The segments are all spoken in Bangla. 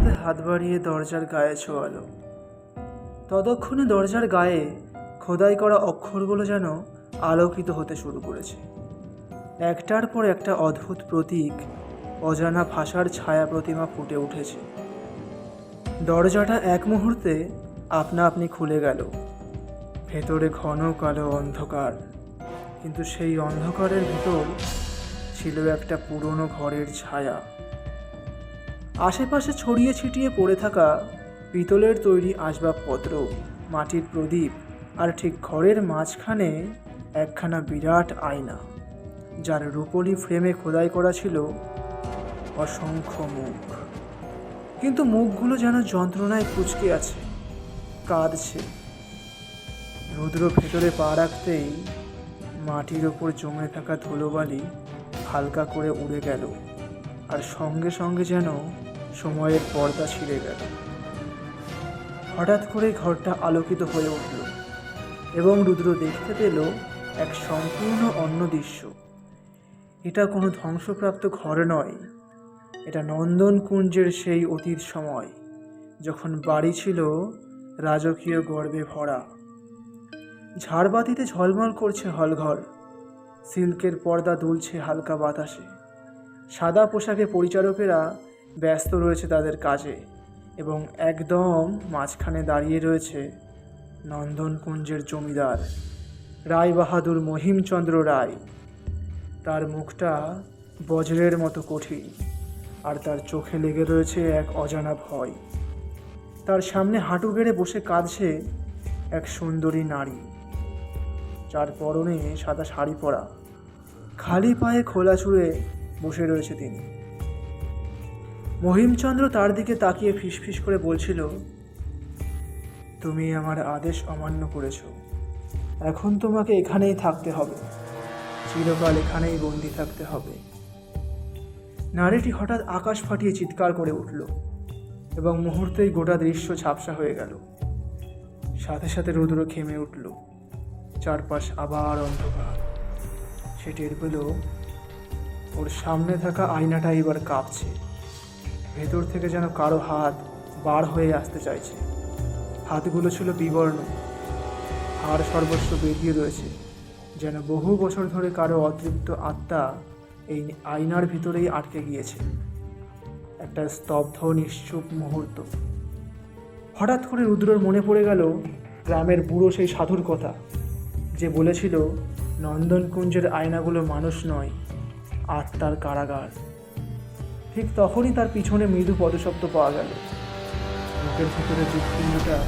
হাতে হাত বাড়িয়ে দরজার গায়ে ছোয়ালো। ততক্ষণে দরজার গায়ে খোদাই করা অক্ষরগুলো যেন আলোকিত হতে শুরু করেছে। একটার পর একটা অদ্ভুত প্রতীক অজানা ভাষার ছায়া প্রতিমা ফুটে উঠেছে। দরজাটা এক মুহূর্তে আপনা আপনি খুলে গেল। ভেতরে ঘন কালো অন্ধকার, কিন্তু সেই অন্ধকারের ভেতর ছিল একটা পুরনো ঘরের ছায়া। আশেপাশে ছড়িয়ে ছিটিয়ে পড়ে থাকা পিতলের তৈরি আসবাবপত্র, মাটির প্রদীপ আর ঠিক ঘরের মাঝখানে একখানা বিরাট আয়না, যার রূপলি ফ্রেমে খোদাই করা ছিল অসংখ্য মুখ। কিন্তু মুখগুলো যেন যন্ত্রণায় কুচকে আছে, কাঁদছে। রুদ্র ভেতরে পা রাখতেই মাটির ওপর জমে থাকা ধুলোবালি হালকা করে উড়ে গেল, আর সঙ্গে সঙ্গে যেন সময়ের পর্দা ছিঁড়ে গেল। হঠাৎ করে ঘরটা আলোকিত হয়ে উঠল এবং রুদ্র দেখতে পেল এক সম্পূর্ণ অন্য দৃশ্য। এটা কোনো ধ্বংসপ্রাপ্ত ঘর নয়। এটা নন্দনকুঞ্জের সেই অতীত সময়, যখন বাড়ি ছিল রাজকীয় গর্বে ভরা। ঝাড়বাতিতে ঝলমল করছে হলঘর। সিল্কের পর্দা দুলছে হালকা বাতাসে। সাদা পোশাকে পরিচারকেরা ব্যস্ত রয়েছে তাদের কাজে এবং একদম মাঝখানে দাঁড়িয়ে রয়েছে নন্দনকুঞ্জের জমিদার রায় বাহাদুর মহিমচন্দ্র রায়। তার মুখটা বজ্রের মতো কঠিন আর তার চোখে লেগে রয়েছে এক অজানা ভয়। তার সামনে হাঁটু গেড়ে বসে কাঁদছে এক সুন্দরী নারী। যার পরনে সাদা শাড়ি পরা, খালি পায়ে খোলা ছুঁড়ে বসে রয়েছে তিনি। মহিমচন্দ্র তার দিকে তাকিয়ে ফিসফিস করে বলছিল, তুমি আমার আদেশ অমান্য করেছ। এখন তোমাকে এখানেই থাকতে হবে। চিরকাল এখানেই বন্দি থাকতে হবে। নারীটি হঠাৎ আকাশ ফাটিয়ে চিৎকার করে উঠল এবং মুহূর্তেই গোটা দৃশ্য ঝাপসা হয়ে গেল। সাথে সাথে রুদ্র খেমে উঠল। চারপাশ আবার অন্ধকার। সে টের পেল, ওর সামনে থাকা আয়নাটা এবার কাঁপছে। ভেতর থেকে যেন কারও হাত বার হয়ে আসতে চাইছে। হাতগুলো ছিল বিবর্ণ। হাড় সর্বস্ব বেরিয়ে রয়েছে। যেন বহু বছর ধরে কারও অতৃপ্ত আত্মা এই আয়নার ভিতরেই আটকে গিয়েছে। একটা স্তব্ধ, নিশ্চুপ মুহূর্ত। হঠাৎ করে রুদ্রর মনে পড়ে গেল গ্রামের বুড়ো সেই সাধুর কথা, যে বলেছিল, নন্দনকুঞ্জের আয়নাগুলো মানুষ নয়, আত্মার কারাগার। ঠিক তখনই তার পিছনে মৃদু পদশব্দ পাওয়া গেল। মুখের ভিতরে হৃৎপিণ্ডটা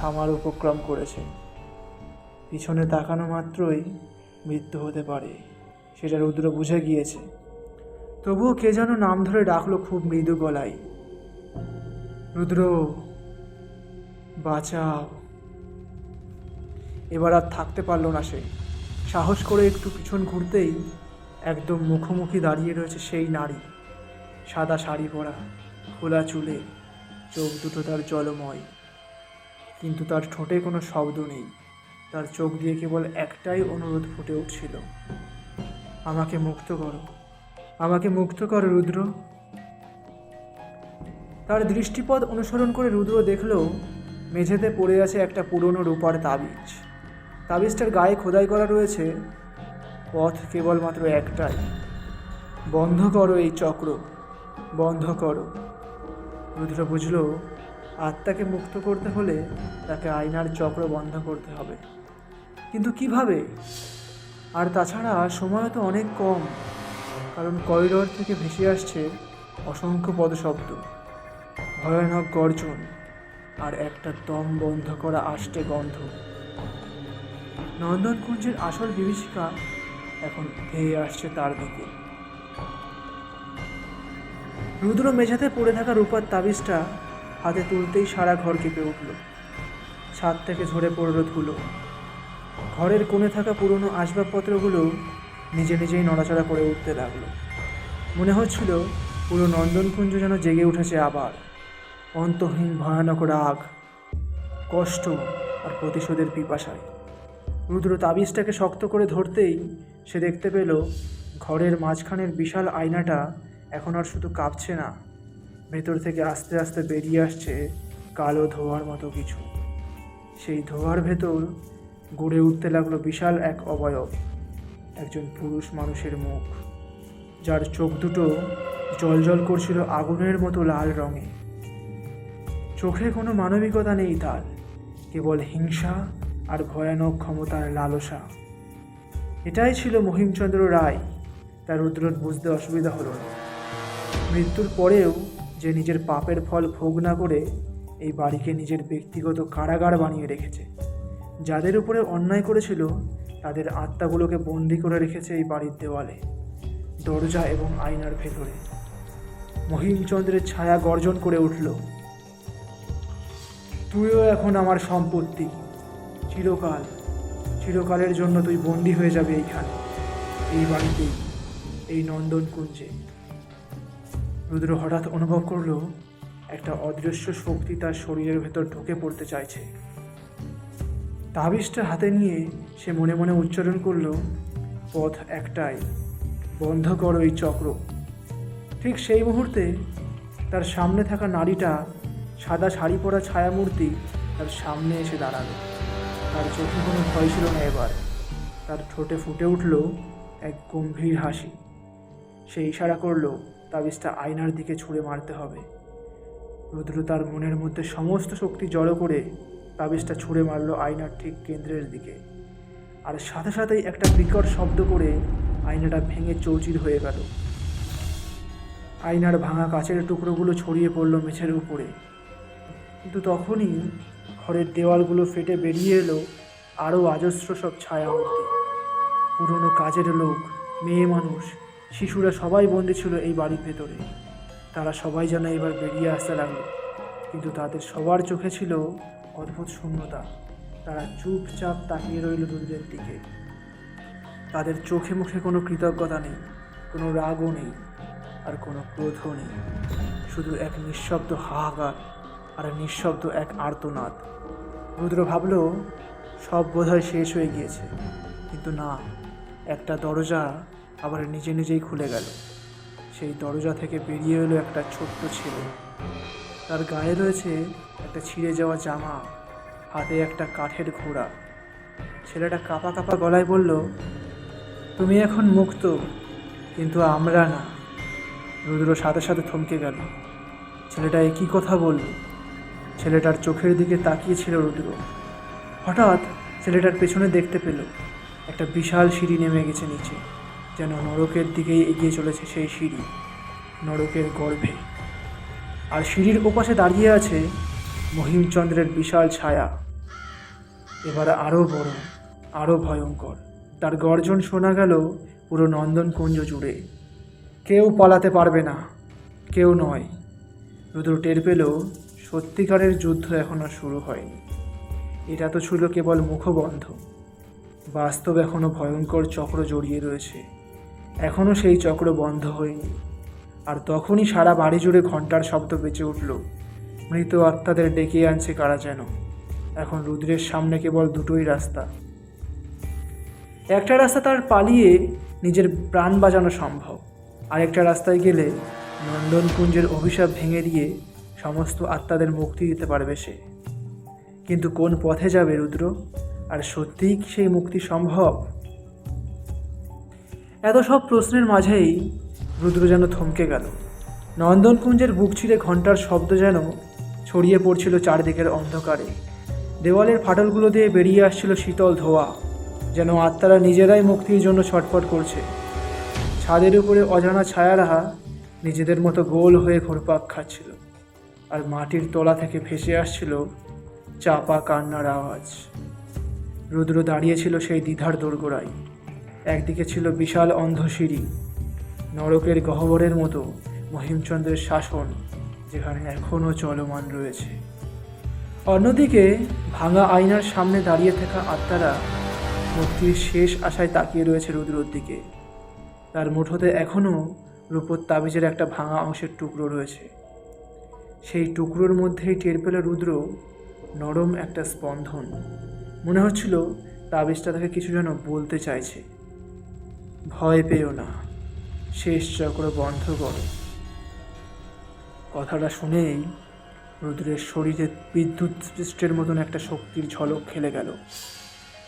থামার উপক্রম করেছে। পিছনে তাকানো মাত্রই মৃত্যু হতে পারে, সেটা রুদ্র বুঝে গিয়েছে। তবুও কে যেন নাম ধরে ডাকলো খুব মৃদু গলায়। রুদ্র, বাঁচাও। এবার আর থাকতে পারল না সে। সাহস করে একটু পিছন ঘুরতেই একদম মুখোমুখি দাঁড়িয়ে রয়েছে সেই নারী। সাদা শাড়ি পরা, খোলা চুলে, চোখ দুটো তার জলময়। কিন্তু তার ঠোঁটে কোনো শব্দ নেই। তার চোখ দিয়ে কেবল একটাই অনুরোধ ফুটে উঠছিল। আমাকে মুক্ত করো। আমাকে মুক্ত করো, রুদ্র। তার দৃষ্টিপথ অনুসরণ করে রুদ্র দেখল, মেঝেতে পড়ে আছে একটা পুরনো রূপার তাবিজ। তাবিজটার গায়ে খোদাই করা রয়েছে, পথ কেবলমাত্র একটাই। বন্ধ করো এই চক্র। বন্ধ করো। রুদ্র বুঝল, আত্মাকে মুক্ত করতে হলে তাকে আয়নার চক্র বন্ধ করতে হবে। কিন্তু কীভাবে? আর তাছাড়া সময় তো অনেক কম, কারণ করিডোর থেকে ভেসে আসছে অসংখ্য পদশব্দ, ভয়ানক গর্জন, আর একটা দম বন্ধ করা আষ্টে গন্ধ। নন্দনকুঞ্জের আসল বিভীষিকা এখন ধেয়ে আসছে তার দিকে। রুদ্র মেঝাতে পড়ে থাকা রূপার তাবিজটা হাতে তুলতেই সারা ঘর কেঁপে উঠল। ছাদ থেকে ঝরে পড়ল ধুলো। ঘরের কোণে থাকা পুরনো আসবাবপত্রগুলো নিজে নিজেই নড়াচড়া করে উঠতে লাগল। মনে হচ্ছিল পুরো নন্দনকুঞ্জ যেন জেগে উঠেছে আবার। অন্তহীন ভয়ানক রাগ, কষ্ট আর প্রতিশোধের পিপাসায়। রুদ্র তাবিজটাকে শক্ত করে ধরতেই সে দেখতে পেল ঘরের মাঝখানের বিশাল আয়নাটা এখন আর শুধু কাঁপছে না, ভেতর থেকে আস্তে আস্তে বেরিয়ে আসছে কালো ধোয়ার মতো কিছু। সেই ধোয়ার ভেতর গড়ে উঠতে লাগল বিশাল এক অবয়ব, একজন পুরুষ মানুষের মুখ, যার চোখ দুটো জলজল করছিল আগুনের মতো লাল রঙে। চোখে কোনো মানবিকতা নেই তার, কেবল হিংসা আর ভয়ানক ক্ষমতার লালসা। এটাই ছিল মহিমচন্দ্র রায়। তার রুদ্রর বুঝতে অসুবিধা হলো না। মৃত্যুর পরেও যে নিজের পাপের ফল ভোগ না করে এই বাড়িকে নিজের ব্যক্তিগত কারাগার বানিয়ে রেখেছে। যাদের উপরে অন্যায় করেছিল, তাদের আত্মাগুলোকে বন্দি করে রেখেছে এই বাড়ির দেওয়ালে, দরজা এবং আয়নার ভেতরে। মহিমচন্দ্রের ছায়া গর্জন করে উঠল, তুইও এখন আমার সম্পত্তি। চিরকাল, চিরকালের জন্য তুই বন্দি হয়ে যাবে এইখানে, এই বাড়িতেই, এই নন্দন কুঞ্জে রুদ্র হঠাৎ অনুভব করল, একটা অদৃশ্য শক্তি তার শরীরের ভেতর ঢুকে পড়তে চাইছে। তাবিজটা হাতে নিয়ে সে মনে মনে উচ্চারণ করল, পথ একটাই, বন্ধ কর এই চক্র। ঠিক সেই মুহূর্তে তার সামনে থাকা নারীটা সাদা শাড়ি পরা ছায়ামূর্তি তার সামনে এসে দাঁড়াল। তার চোখে কোনো ভয় ছিল না এবার। তার ঠোঁটে ফুটে উঠল এক গম্ভীর হাসি। সে ইশারা করল তাবিজটা আয়নার দিকে ছুঁড়ে মারতে হবে। রুদ্র তার মনের মধ্যে সমস্ত শক্তি জড়ো করে তাবিজটা ছুঁড়ে মারল আয়নার ঠিক কেন্দ্রের দিকে। আর সাথে সাথেই একটা বিকট শব্দ করে আয়নাটা ভেঙে চৌচির হয়ে গেল। আয়নার ভাঙা কাচের টুকরোগুলো ছড়িয়ে পড়ল মেঝের উপরে। কিন্তু তখনই ঘরের দেওয়ালগুলো ফেটে বেরিয়ে এলো আরও অজস্র সব ছায়ামূর্তি। পুরনো কাজের লোক, মেয়ে মানুষ শিশুরা সবাই বন্দি ছিল এই বাড়ির ভেতরে। তারা সবাই যেন এবার বেরিয়ে আসতে লাগল। কিন্তু তাদের সবার চোখে ছিল অদ্ভুত শূন্যতা। তারা চুপচাপ তাকিয়ে রইল রুদ্রের দিকে। তাদের চোখে মুখে কোনো কৃতজ্ঞতা নেই, কোনো রাগও নেই, আর কোনো ক্রোধও নেই। শুধু এক নিঃশব্দ হাহাকার আর নিঃশব্দ এক আর্তনাদ। রুদ্র ভাবল, সব বোধহয় শেষ হয়ে গিয়েছে। কিন্তু না, একটা দরজা আবার নিজে নিজেই খুলে গেল। সেই দরজা থেকে বেরিয়ে এলো একটা ছোট্ট ছেলে। তার গায়ে রয়েছে একটা ছিঁড়ে যাওয়া জামা, হাতে একটা কাঠের ঘোড়া। ছেলেটা কাপা কাপা গলায় বলল, তুমি এখন মুক্ত, কিন্তু আমরা না। রুদ্র সাথে সাথে থমকে গেল। ছেলেটা একই কথা বলল। ছেলেটার চোখের দিকে তাকিয়েছিল রুদ্র। হঠাৎ ছেলেটার পেছনে দেখতে পেল, একটা বিশাল সিঁড়ি নেমে গেছে নিচে। যেন নরকের দিকেই এগিয়ে চলেছে সেই সিঁড়ি, নরকের গর্ভে। আর সিঁড়ির ওপাশে দাঁড়িয়ে আছে মহিমচন্দ্রের বিশাল ছায়া। এবার আরও বড় আরও ভয়ঙ্কর। তার গর্জন শোনা গেল পুরো নন্দনকুঞ্জ জুড়ে। কেউ পালাতে পারবে না, কেউ নয়। রুদ্র টের পেল সত্যিকারের যুদ্ধ এখনও শুরু হয়নি। এটা তো ছিল কেবল মুখবন্ধ। বাস্তব এখনও ভয়ঙ্কর চক্র জড়িয়ে রয়েছে। এখনও সেই চক্র বন্ধ হয়নি। আর তখনই সারা বাড়ি জুড়ে ঘণ্টার শব্দ বেঁচে উঠল। মৃত আত্মাদের ডেকে আনছে কারা যেন? এখন রুদ্রের সামনে কেবল দুটোই রাস্তা। একটা রাস্তা তার পালিয়ে নিজের প্রাণ বাঁচানো সম্ভব। আরেকটা রাস্তায় গেলে নন্দনকুঞ্জের অভিশাপ ভেঙে দিয়ে সমস্ত আত্মাদের মুক্তি দিতে পারবে সে। কিন্তু কোন পথে যাবে রুদ্র? আর সত্যিই সেই মুক্তি সম্ভব? এত সব প্রশ্নের মাঝেই রুদ্র যেন থমকে গেল। নন্দনকুঞ্জের বুক ছিঁড়ে ঘণ্টার শব্দ যেন ছড়িয়ে পড়ছিল চারদিকের অন্ধকারে। দেওয়ালের ফাটলগুলো দিয়ে বেরিয়ে আসছিল শীতল ধোয়া, যেন আত্মারা নিজেরাই মুক্তির জন্য ছটফট করছে। ছাদের উপরে অজানা ছায়ারা নিজেদের মতো গোল হয়ে ঘুরপাক খাচ্ছিল আর মাটির তলা থেকে ভেসে আসছিল চাপা কান্নার আওয়াজ। রুদ্র দাঁড়িয়েছিল সেই দ্বিধার দোরগোড়ায়। একদিকে ছিল বিশাল অন্ধসিঁড়ি নরকের গহ্বরের মতো মহিমচন্দ্রের শাসন, যেখানে এখনও চলমান রয়েছে। অন্যদিকে ভাঙা আয়নার সামনে দাঁড়িয়ে থাকা আত্মারা মুক্তির শেষ আশায় তাকিয়ে রয়েছে রুদ্রর দিকে। তার মুঠোতে এখনও রূপোর তাবিজের একটা ভাঙা অংশের টুকরো রয়েছে। সেই টুকরোর মধ্যেই টের পেল রুদ্র নরম একটা স্পন্দন। মনে হচ্ছিল তাবিজটা তাকে কিছু যেন বলতে চাইছে। ভয় পেও না। শেষ চক্র বন্ধ করো। কথাটা শুনেই রুদ্রের শরীরে বিদ্যুৎ স্পৃষ্টের মতন একটা শক্তির ঝলক খেলে গেল।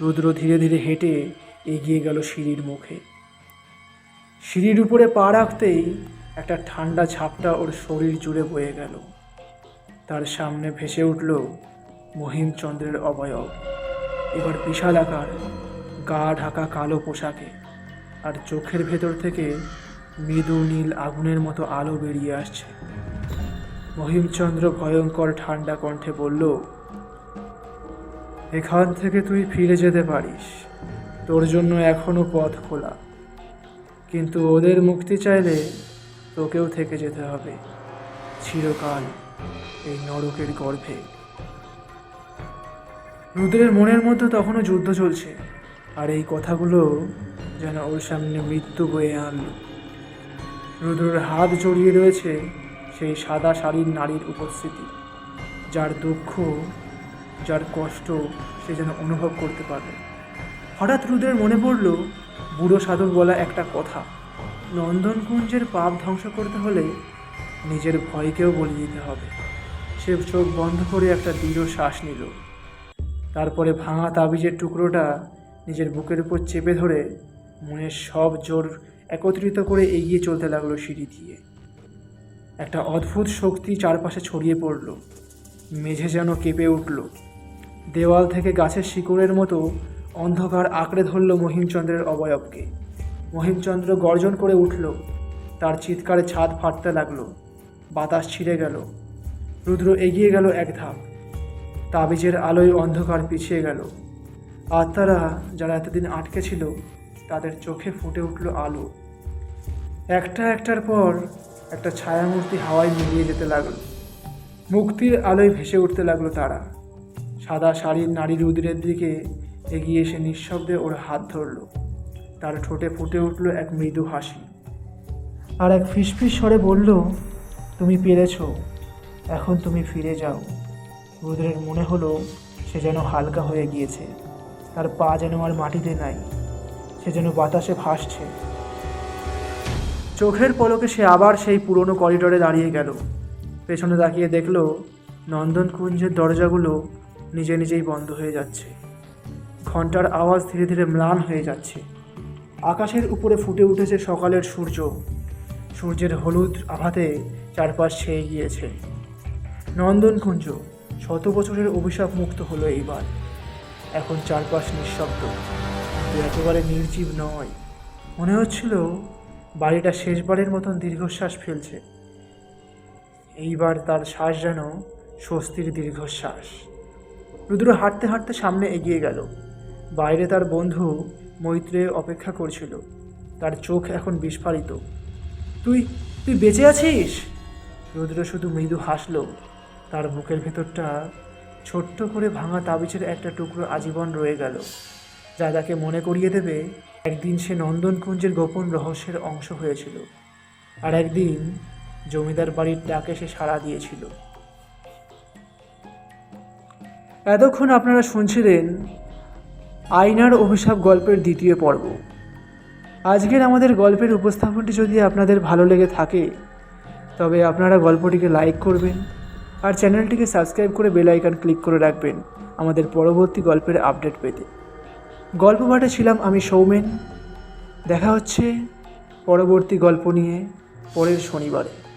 রুদ্র ধীরে ধীরে হেঁটে এগিয়ে গেল সিঁড়ির মুখে। সিঁড়ির উপরে পা রাখতেই একটা ঠান্ডা ঝাপটা ওর শরীর জুড়ে বয়ে গেল। তার সামনে ভেসে উঠল মহিমচন্দ্রের অবয়ব। এবার বিশাল আকার, গা ঢাকা কালো পোশাকে। আর চোখের ভেতর থেকে মৃদু নীল আগুনের মতো আলো বেরিয়ে আসছে। মহিমচন্দ্র ভয়ঙ্কর ঠান্ডা কণ্ঠে বলল, এখান থেকে তুই ফিরে যেতে পারিস। তোর জন্য এখনও পথ খোলা। কিন্তু ওদের মুক্তি চাইলে তোকেও থেকে যেতে হবে। চিরকাল এই নরকের গর্ভে। রুদ্রের মনের মধ্যে তখনও যুদ্ধ চলছে, আর এই কথাগুলো যেন ওর সামনে মৃত্যু বয়ে আনলো। রুদ্রের হাত জড়িয়ে রয়েছে সেই সাদা শাড়ির নারীর উপস্থিতি, যার দুঃখ, যার কষ্ট সে যেন অনুভব করতে পারবে। হঠাৎ রুদ্রের মনে পড়ল, বুড়ো সাধুর বলা একটা কথা। নন্দনকুঞ্জের পাপ ধ্বংস করতে হলে নিজের ভয়কেও বলি দিতে হবে। সে চোখ বন্ধ করে একটা দৃঢ় শ্বাস নিল। তারপরে ভাঙা তাবিজের টুকরোটা নিজের বুকের উপর চেপে ধরে মনের সব জোর একত্রিত করে এগিয়ে চলতে লাগল সিঁড়ি দিয়ে। একটা অদ্ভুত শক্তি চারপাশে ছড়িয়ে পড়ল। মেঝে যেন কেঁপে উঠল। দেওয়াল থেকে গাছের শিকড়ের মতো অন্ধকার আঁকড়ে ধরল মহিমচন্দ্রের অবয়বকে। মহিমচন্দ্র গর্জন করে উঠল। তার চিৎকারে ছাদ ফাটতে লাগল। বাতাস ছিঁড়ে গেল। রুদ্র এগিয়ে গেল এক ধাপ। তাবিজের আলোয় অন্ধকার পিছিয়ে গেল। আত্মারা যারা এতদিন আটকে ছিল তাদের চোখে ফুটে উঠল আলো। একটা একটার পর একটা ছায়ামূর্তি হাওয়ায় মিলিয়ে যেতে লাগল। মুক্তির আলোয় ভেসে উঠতে লাগল তারা। সাদা শাড়ির নারী রুদ্রের দিকে এগিয়ে এসে নিঃশব্দে ওর হাত ধরলো। তার ঠোঁটে ফুটে উঠল এক মৃদু হাসি। আর এক ফিসফিস স্বরে বলল, তুমি পেরেছ। এখন তুমি ফিরে যাও। রুদ্রের মনে হলো, সে যেন হালকা হয়ে গিয়েছে। তার পা যেন আর মাটিতে নাই। সে যেন বাতাসে ভাসছে। চোখের পলকে সে আবার সেই পুরনো করিডরে দাঁড়িয়ে গেল। পেছনে তাকিয়ে দেখল নন্দনকুঞ্জের দরজাগুলো নিজে নিজেই বন্ধ হয়ে যাচ্ছে। ঘণ্টার আওয়াজ ধীরে ধীরে ম্লান হয়ে যাচ্ছে। আকাশের উপরে ফুটে উঠেছে সকালের সূর্য। সূর্যের হলুদ আভাতে চারপাশ ছেয়ে গিয়েছে। নন্দনকুঞ্জ শত বছরের অভিশাপ মুক্ত হলো এইবার। এখন চারপাশ নিঃশব্দ। একেবারে নির্জীব নয়। মনে হচ্ছিল বাড়িটা শেষবারের মতন দীর্ঘশ্বাস ফেলছে। এইবার তার শ্বাস যেন স্বস্তির দীর্ঘশ্বাস। রুদ্র হাঁটতে হাঁটতে সামনে এগিয়ে গেল। বাইরে তার বন্ধু মৈত্রে অপেক্ষা করছিল। তার চোখ এখন বিস্ফারিত। তুই তুই বেঁচে আছিস? রুদ্র শুধু মৃদু হাসলো। তার বুকের ভেতরটা ছোট্ট করে ভাঙা তাবিজের একটা টুকরো আজীবন রয়ে গেল। যা তাকে মনে করিয়ে দেবে, একদিন সে নন্দনকুঞ্জের গোপন রহস্যের অংশ হয়েছিল আর একদিন জমিদার বাড়ির ডাকে সে সাড়া দিয়েছিল। এতক্ষণ আপনারা শুনছিলেন আয়নার অভিশাপ গল্পের দ্বিতীয় পর্ব। আজকের আমাদের গল্পের উপস্থাপনটি যদি আপনাদের ভালো লেগে থাকে, তবে আপনারা গল্পটিকে লাইক করবেন আর চ্যানেলটিকে সাবস্ক্রাইব করে বেল আইকন ক্লিক করে রাখবেন আমাদের পরবর্তী গল্পের আপডেট পেতে। গল্প পাঠে ছিলাম আমি সৌমেন। দেখা হচ্ছে পরবর্তী গল্প নিয়ে পরের শনিবারে।